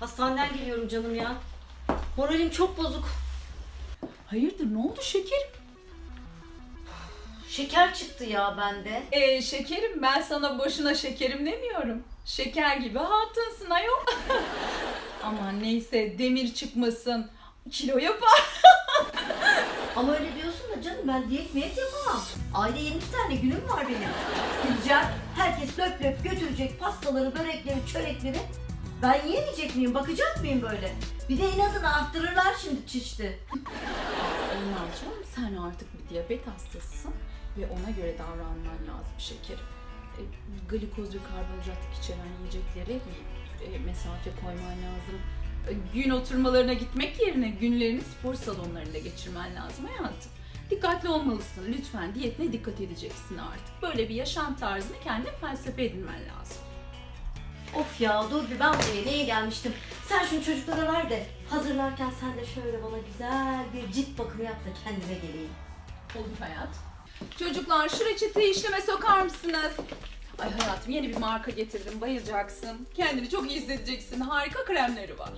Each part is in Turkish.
Hastaneden geliyorum canım ya. Moralim çok bozuk. Hayırdır ne oldu şekerim? Şeker çıktı ya bende. Ee, şekerim ben sana boşuna şekerim demiyorum. Şeker gibi hatınsın ayol. Aman neyse demir çıkmasın. Kilo yapar. Ama öyle diyorsun da canım ben diyet miyet yapamam. Ayda 20 tane günüm var benim. Gideceğim, herkes löp löp götürecek pastaları, börekleri, çörekleri. Ben yiyemeyecek miyim, bakacak mıyım böyle? Bir de inadına arttırırlar şimdi çişti. Olmaz canım sen artık bir diyabet hastasısın ve ona göre davranman lazım şekerim. E, glikoz ve karbonhidrat içeren yiyeceklere e, mesafe koyman lazım. E, gün oturmalarına gitmek yerine günlerini spor salonlarında geçirmen lazım hayatım. Dikkatli olmalısın lütfen diyetine dikkat edeceksin artık. Böyle bir yaşam tarzını kendine felsefe edinmen lazım. Of ya dur bir ben buraya neye gelmiştim? Sen şunu çocuklara ver de hazırlarken sen de şöyle bana güzel bir cilt bakımı yap da kendime geleyim. Olur hayat. Çocuklar şu reçeteyi işleme sokar mısınız? Ay hayatım yeni bir marka getirdim bayılacaksın. Kendini çok iyi hissedeceksin. Harika kremleri var.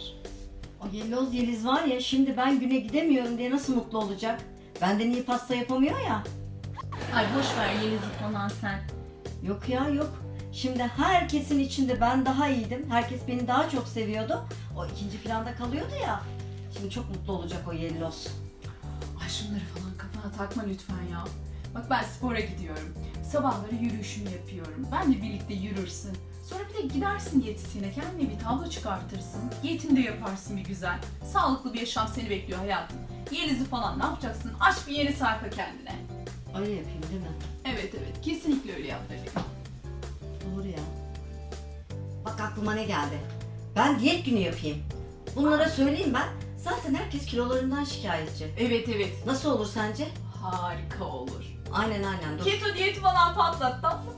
O Yelloz Yeliz var ya şimdi ben güne gidemiyorum diye nasıl mutlu olacak? Benden iyi pasta yapamıyor ya. Ay boş ver Yeliz'i falan sen. Yok ya yok. Şimdi herkesin içinde ben daha iyiydim. Herkes beni daha çok seviyordu. O ikinci planda kalıyordu ya. Şimdi çok mutlu olacak o Yelloz. Ay şunları falan kafana takma lütfen ya. Bak ben spora gidiyorum. Sabahları yürüyüşümü yapıyorum. Benle birlikte yürürsün. Sonra bir de gidersin diyetisyene kendine bir tablo çıkartırsın. Diyetini de yaparsın bir güzel. Sağlıklı bir yaşam seni bekliyor hayatım. Yeliz'i falan ne yapacaksın? Aç bir yeni sayfa kendine. Öyle yapayım değil mi? Evet evet kesinlikle öyle yap bebeğim. Bak aklıma ne geldi. Ben diyet günü yapayım. Bunlara söyleyeyim ben. Zaten herkes kilolarından şikayetçi. Evet evet Nasıl olur sence? harika olur. Aynen aynen dur. Keto diyeti falan patlat tatlı.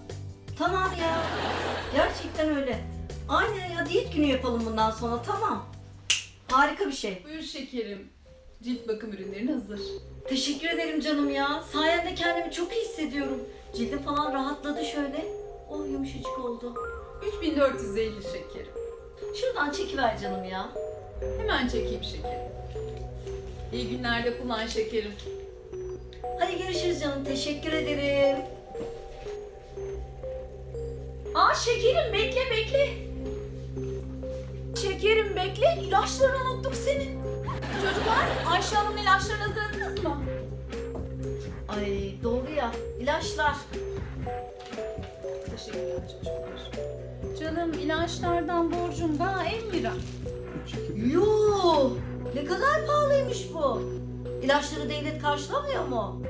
Tamam ya. Gerçekten öyle. Aynen ya diyet günü yapalım bundan sonra tamam. Harika bir şey. Buyur şekerim. Cilt bakım ürünlerin hazır. Teşekkür ederim canım ya. Sayende kendimi çok iyi hissediyorum. Cildim falan rahatladı şöyle. Oh yumuşacık oldu. 3450 şekerim. Şuradan çekiver canım ya. Hemen çekeyim şekerim. İyi günlerde kullan şekerim. Hadi görüşürüz canım. Teşekkür ederim. Aa şekerim bekle bekle. Şekerim bekle. İlaçlarını unuttuk senin. Çocuklar Ayşe Hanım'ın ilaçlarını hazırladınız mı? Ay doğru ya. İlaçlar. Teşekkürler çocuklar. Canım ilaçlardan borcum daha 50 lira. Yoo! Ne kadar pahalıymış bu. İlaçları devlet karşılamıyor mu?